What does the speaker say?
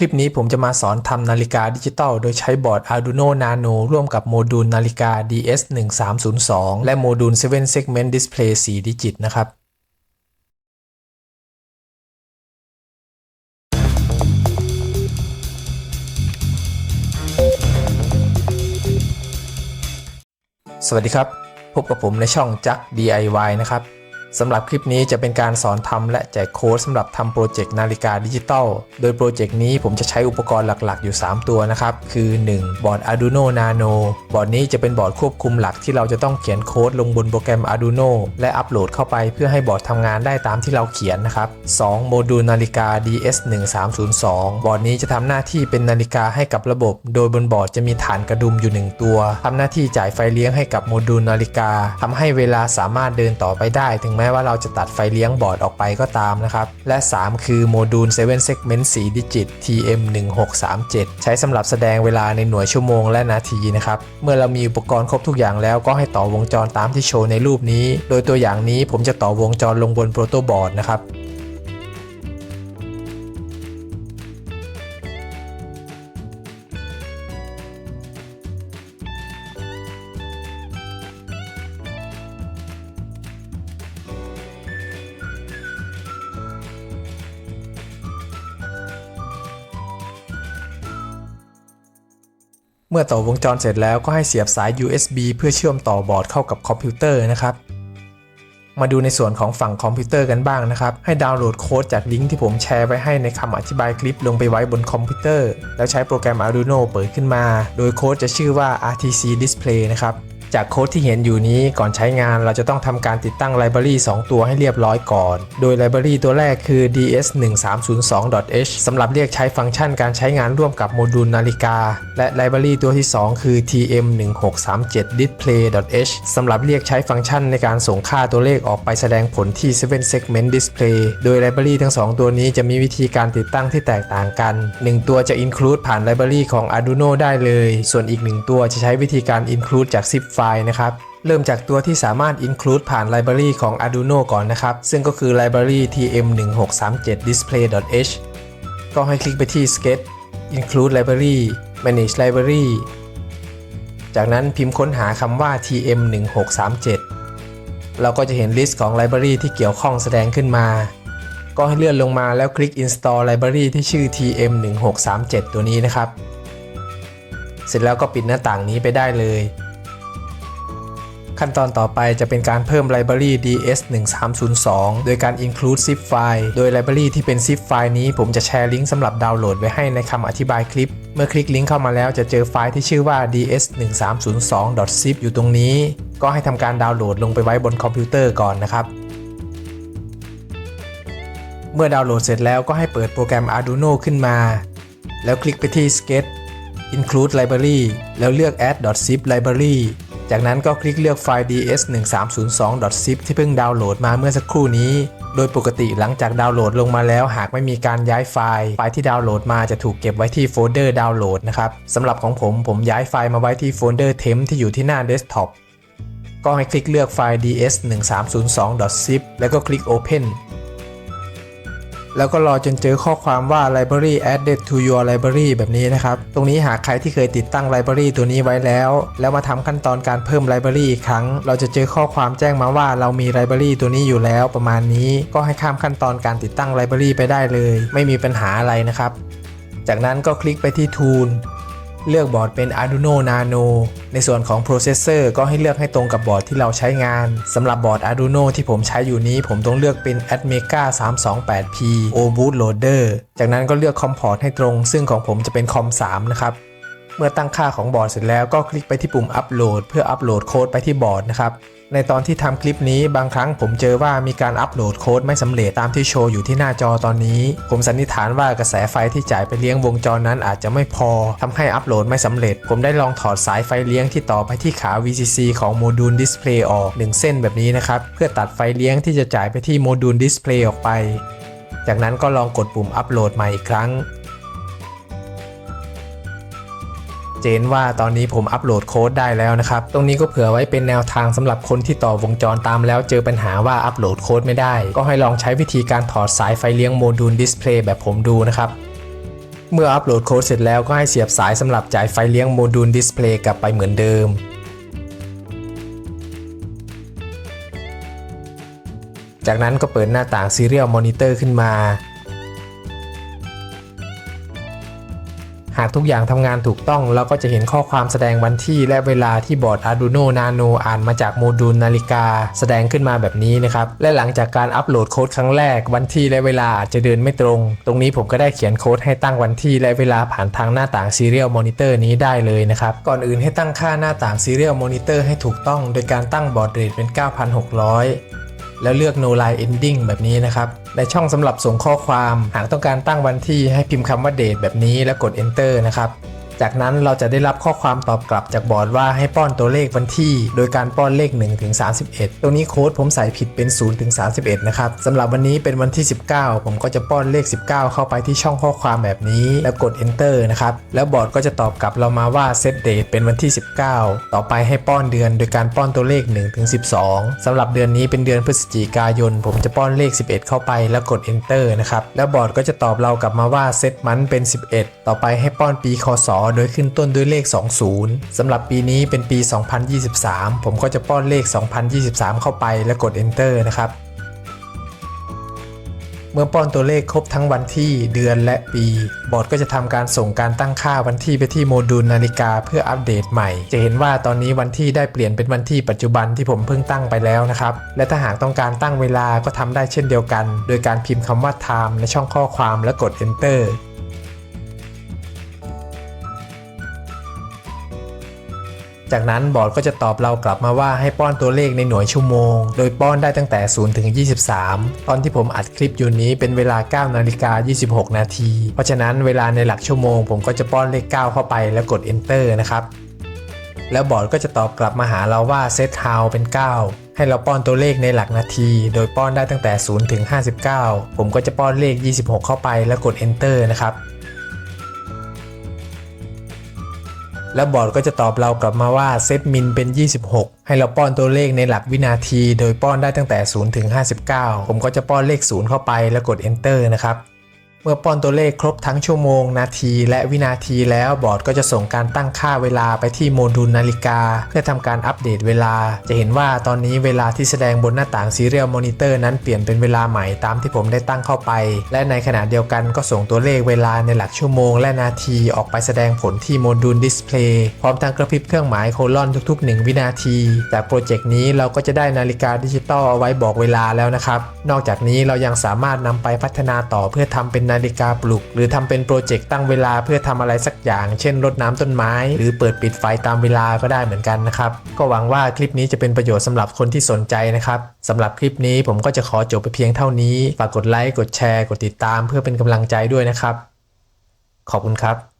คลิปนี้ผมจะมาสอนทำนาฬิกาดิจิตอลโดยใช้บอร์ด Arduino Nano ร่วมกับโมดูลนาฬิกา DS1302 และโมดูล 7 Segment Display 4 ดิจิตนะครับ สวัสดีครับ พบกับผมในช่องจัก DIY นะครับ สำหรับคลิปนี้จะเป็นการสอนทำและแจกโค้ดสำหรับทำโปรเจกต์นาฬิกาดิจิตอล โดยโปรเจกต์นี้ผมจะใช้อุปกรณ์หลักๆ อยู่ 3 ตัวนะครับ คือ 1. บอร์ด Arduino Nano บอร์ดนี้จะเป็นบอร์ดควบคุมหลักที่เราจะต้องเขียนโค้ดลงบนโปรแกรม Arduino และอัปโหลดเข้าไปเพื่อให้บอร์ดทำงานได้ตามที่เราเขียนนะครับ 2. โมดูลนาฬิกา DS1302 บอร์ดนี้จะทำหน้าที่เป็นนาฬิกาให้กับระบบ โดยบนบอร์ดจะมีฐานกระดุมอยู่ 1 ตัวทำหน้าที่จ่ายไฟเลี้ยงให้กับโมดูลนาฬิกาทำให้เวลาสามารถเดินต่อไปได้ถึงแม้ว่าเราจะตัดไฟเลี้ยงบอร์ดออกไปก็ตามนะครับ และ 3 คือโมดูล 7 Segment 4 ดิจิต TM1637 ใช้สำหรับแสดงเวลาในหน่วยชั่วโมงและนาทีนะครับ เมื่อเรามีอุปกรณ์ครบทุกอย่างแล้วก็ให้ต่อวงจรตามที่โชว์ในรูปนี้ โดยตัวอย่างนี้ผมจะต่อวงจรลงบนโปรโตบอร์ดนะครับ เมื่อต่อวงจรเสร็จแล้วก็ให้เสียบสาย USB เพื่อเชื่อมต่อบอร์ดเข้ากับคอมพิวเตอร์นะครับ มาดูในส่วนของฝั่งคอมพิวเตอร์กันบ้างนะครับ ให้ดาวน์โหลดโค้ดจากลิงก์ที่ผมแชร์ไว้ให้ในคำอธิบายคลิปลงไปไว้บนคอมพิวเตอร์ แล้วใช้โปรแกรม Arduino เปิดขึ้นมา โดยโค้ดจะชื่อว่า RTC Display นะครับ จากโค้ดที่เห็นอยู่นี้ก่อนใช้งานเราจะต้องทำการติดตั้งไลบรารี2 ตัวให้เรียบร้อยก่อน โดยไลบรารีตัวแรกคือ ds1302.h สำหรับเรียกใช้ฟังก์ชันการใช้งานร่วมกับโมดูลนาฬิกา และไลบรารีตัวที่ 2 คือ tm1637display.h สำหรับเรียกใช้ฟังก์ชันในการส่งค่าตัวเลขออกไปแสดงผลที่ 7 segment display โดยไลบรารีทั้ง 2 ตัวนี้จะมีวิธีการติดตั้งที่แตกต่างกัน 1 ตัวจะ include ผ่านไลบรารีของ Arduino ได้เลย ส่วนอีก 1 ตัวจะใช้วิธีการ include จาก zip ไฟล์นะครับ เริ่มจากตัวที่สามารถ include ผ่านไลบรารีของ Arduino ก่อนนะครับ ซึ่งก็คือไลบรารี tm1637display.h ก็ให้คลิกไปที่ sketch include library manage library จากนั้นพิมพ์ค้นหาคำว่า tm1637 เราก็จะเห็นลิสต์ของไลบรารีที่เกี่ยวข้องแสดงขึ้นมา ก็ให้เลื่อนลงมาแล้วคลิก install library ที่ชื่อ tm1637 ตัวนี้นะครับ เสร็จแล้วก็ปิดหน้าต่างนี้ไปได้เลย ขั้นตอนต่อไปจะเป็นการเพิ่มไลบรารี DS1302 โดยการ include zip ไฟล์โดยไลบรารีที่เป็น zip ไฟล์นี้ผมจะแชร์ลิงก์สำหรับดาวน์โหลดไว้ให้ในคำอธิบายคลิป เมื่อคลิกลิงก์เข้ามาแล้วจะเจอไฟล์ที่ชื่อว่า ds1302.zip อยู่ตรงนี้ ก็ให้ทำการดาวน์โหลดลงไปไว้บนคอมพิวเตอร์ก่อนนะครับเมื่อดาวน์โหลดเสร็จแล้วก็ให้เปิดโปรแกรม Arduino ขึ้นมา แล้วคลิกไปที่ Sketch include library แล้วเลือก add.zip library จากนั้นก็คลิกเลือกไฟล์ ds1302.zip ที่เพิ่งดาวน์โหลดมาเมื่อสักครู่นี้ โดยปกติหลังจากดาวน์โหลดลงมาแล้ว หากไม่มีการย้ายไฟล์ ไฟล์ที่ดาวน์โหลดมาจะถูกเก็บไว้ที่โฟลเดอร์ดาวน์โหลดนะครับสำหรับของผมผมย้ายไฟล์มาไว้ที่โฟลเดอร์ temp ที่อยู่ที่หน้าเดสก์ท็อปก็ให้คลิกเลือกไฟล์ ds1302.zip แล้วก็คลิก open แล้วก็รอจนเจอข้อความว่า library added to your library แบบนี้นะครับ ตรงนี้หากใครที่เคยติดตั้ง library ตัวนี้ไว้แล้ว แล้วมาทำขั้นตอนการเพิ่ม library อีกครั้ง เราจะเจอข้อความแจ้งมาว่าเรามี library ตัวนี้อยู่แล้วประมาณนี้ ก็ให้ข้ามขั้นตอนการติดตั้ง library ไปได้เลย ไม่มีปัญหาอะไรนะครับ จากนั้นก็คลิกไปที่ tool เลือกบอร์ดเป็น Arduino Nano ในส่วนของโปรเซสเซอร์ก็ให้เลือกให้ตรงกับบอร์ดที่เราใช้งานสำหรับบอร์ด Arduino ที่ผมใช้อยู่นี้ ผมต้องเลือกเป็น Atmega 328P O Bootloader จากนั้นก็เลือกคอมพอร์ตให้ตรง ซึ่งของผมจะเป็นคอม3นะครับเมื่อตั้งค่าของบอร์ดเสร็จแล้วก็คลิกไปที่ปุ่มอัปโหลดเพื่ออัปโหลดโค้ดไปที่บอร์ดนะครับ ในตอนที่ทำคลิปนี้บางครั้งผมเจอว่ามีการอัปโหลดโค้ดไม่สำเร็จตามที่โชว์อยู่ที่หน้าจอตอนนี้ ผมสันนิษฐานว่ากระแสไฟที่จ่ายไปเลี้ยงวงจรนั้นอาจจะไม่พอทำให้อัปโหลดไม่สำเร็จ ผมได้ลองถอดสายไฟเลี้ยงที่ต่อไปที่ขา VCC ของโมดูลดิสเพลย์ออก 1 เส้นแบบนี้นะครับ เพื่อตัดไฟเลี้ยงที่จะจ่ายไปที่โมดูลดิสเพลย์ออกไป จากนั้นก็ลองกดปุ่มอัปโหลดใหม่อีกครั้ง เจนว่าตอนนี้ผมอัปโหลดโค้ดได้แล้วนะครับ ตรงนี้ก็เผื่อไว้เป็นแนวทางสำหรับคนที่ต่อวงจรตามแล้วเจอปัญหาว่าอัปโหลดโค้ดไม่ได้ ก็ให้ลองใช้วิธีการถอดสายไฟเลี้ยงโมดูลดิสเพลย์แบบผมดูนะครับเมื่ออัปโหลดโค้ดเสร็จแล้วก็ให้เสียบสายสำหรับจ่ายไฟเลี้ยงโมดูลดิสเพลย์กลับไปเหมือนเดิม จากนั้นก็เปิดหน้าต่าง Serial Monitor ขึ้นมา หากทุกอย่างทำงานถูกต้อง เราก็จะเห็นข้อความแสดงวันที่และเวลาที่บอร์ด Arduino Nano อ่านมาจากโมดูลนาฬิกา แสดงขึ้นมาแบบนี้นะครับ และหลังจากการอัปโหลดโค้ดครั้งแรกวันที่และเวลาอาจจะเดินไม่ตรง ตรงนี้ผมก็ได้เขียนโค้ดให้ตั้งวันที่และเวลาผ่านทางหน้าต่าง Serial Monitor นี้ได้เลยนะครับ ก่อนอื่นให้ตั้งค่าหน้าต่าง Serial Monitor ให้ถูกต้อง โดยการตั้งบอร์ดเรทเป็น 9,600 แล้วเลือก no line ending แบบนี้นะครับ ในช่องสำหรับส่งข้อความ หากต้องการตั้งวันที่ให้พิมพ์คำว่าเดทแบบนี้แล้วกด enter นะครับ จากนั้นเราจะได้รับข้อความตอบกลับจากบอร์ดว่าให้ป้อนตัวเลขวันที่ โดยการป้อนเลข1ถึง31 ตรงนี้โค้ดผมใส่ผิดเป็น0ถึง31 นะครับสำหรับวันนี้เป็นวันที่ 19 ผมก็จะป้อนเลข 19 เข้าไปที่ช่องข้อความแบบนี้ แล้วกด enter นะครับ แล้วบอร์ดก็จะตอบกลับเรามาว่า set date เป็นวันที่ 19 ต่อไปให้ป้อนเดือน โดยการป้อนตัวเลข1ถึง12สำหรับเดือนนี้เป็นเดือนพฤศจิกายน ผมจะป้อนเลข 11 เข้าไปแล้วกด enter นะครับ แล้วบอร์ดก็จะตอบเรากลับมาว่า set month เป็น 11 ต่อไปให้ป้อนปีคศโดยขึ้นต้นด้วยเลข 20สำหรับปีนี้เป็นปี 2023 ผมก็จะป้อนเลข 2023 เข้าไปแล้วกด enter นะครับ เมื่อป้อนตัวเลขครบทั้งวันที่เดือนและปี บอร์ดก็จะทำการส่งการตั้งค่าวันที่ไปที่โมดูลนาฬิกาเพื่ออัปเดตใหม่ จะเห็นว่าตอนนี้วันที่ได้เปลี่ยนเป็นวันที่ปัจจุบันที่ผมเพิ่งตั้งไปแล้วนะครับ และถ้าหากต้องการตั้งเวลาก็ทำได้เช่นเดียวกัน โดยการพิมพ์คำว่า time ในช่องข้อความและกด enter จากนั้นบอร์ดก็จะตอบเรากลับมาว่าให้ป้อนตัวเลขในหน่วยชั่วโมง โดยป้อนได้ตั้งแต่ 0 ถึง 23 ตอนที่ผมอัดคลิปอยู่นี้เป็นเวลา 9 นาฬิกา 26 นาที เพราะฉะนั้นเวลาในหลักชั่วโมง ผมก็จะป้อนเลข 9 เข้าไปแล้วกด enter นะครับ แล้วบอร์ดก็จะตอบกลับมาหาเราว่า set how เป็น 9ให้เราป้อนตัวเลขในหลักนาที โดยป้อนได้ตั้งแต่ 0 ถึง 59 ผมก็จะป้อนเลข 26 เข้าไปแล้วกด enter นะครับ แล้วบอร์ดก็จะตอบเรากลับมาว่าเซตมินเป็น 26 ให้เราป้อนตัวเลขในหลักวินาที โดยป้อนได้ตั้งแต่ 0 ถึง 59 ผมก็จะป้อนเลข 0 เข้าไปแล้วกด enter นะครับ เมื่อป้อนตัวเลขครบทั้งชั่วโมง นาทีและวินาทีแล้วบอร์ดก็จะส่งการตั้งค่าเวลาไปที่โมดูลนาฬิกา เพื่อทำการอัปเดตเวลา จะเห็นว่าตอนนี้เวลาที่แสดงบนหน้าต่าง Serial Monitor นั้นเปลี่ยนเป็นเวลาใหม่ตามที่ผมได้ตั้งเข้าไป และในขณะเดียวกันก็ส่งตัวเลขเวลาในหลักชั่วโมง และนาทีออกไปแสดงผลที่โมดูลดิสเพลย์พร้อมทั้งกระพริบเครื่องหมายโคลอนทุก ๆ 1 วินาที จากโปรเจกต์นี้เราก็จะได้นาฬิกาดิจิตอลเอาไว้บอกเวลาแล้วนะครับนอกจากนี้เรายังสามารถนำไปพัฒนาต่อเพื่อทำเป็นนาฬิกาปลุก หรือทำเป็นโปรเจกต์ตั้งเวลาเพื่อทำอะไรสักอย่าง เช่นรดน้ำต้นไม้ หรือเปิดปิดไฟตามเวลาก็ได้เหมือนกันนะครับ ก็หวังว่าคลิปนี้จะเป็นประโยชน์สำหรับคนที่สนใจนะครับสำหรับคลิปนี้ผมก็จะขอจบไปเพียงเท่านี้ฝากกดไลค์กดแชร์ กดติดตาม เพื่อเป็นกำลังใจด้วยนะครับ ขอบคุณครับ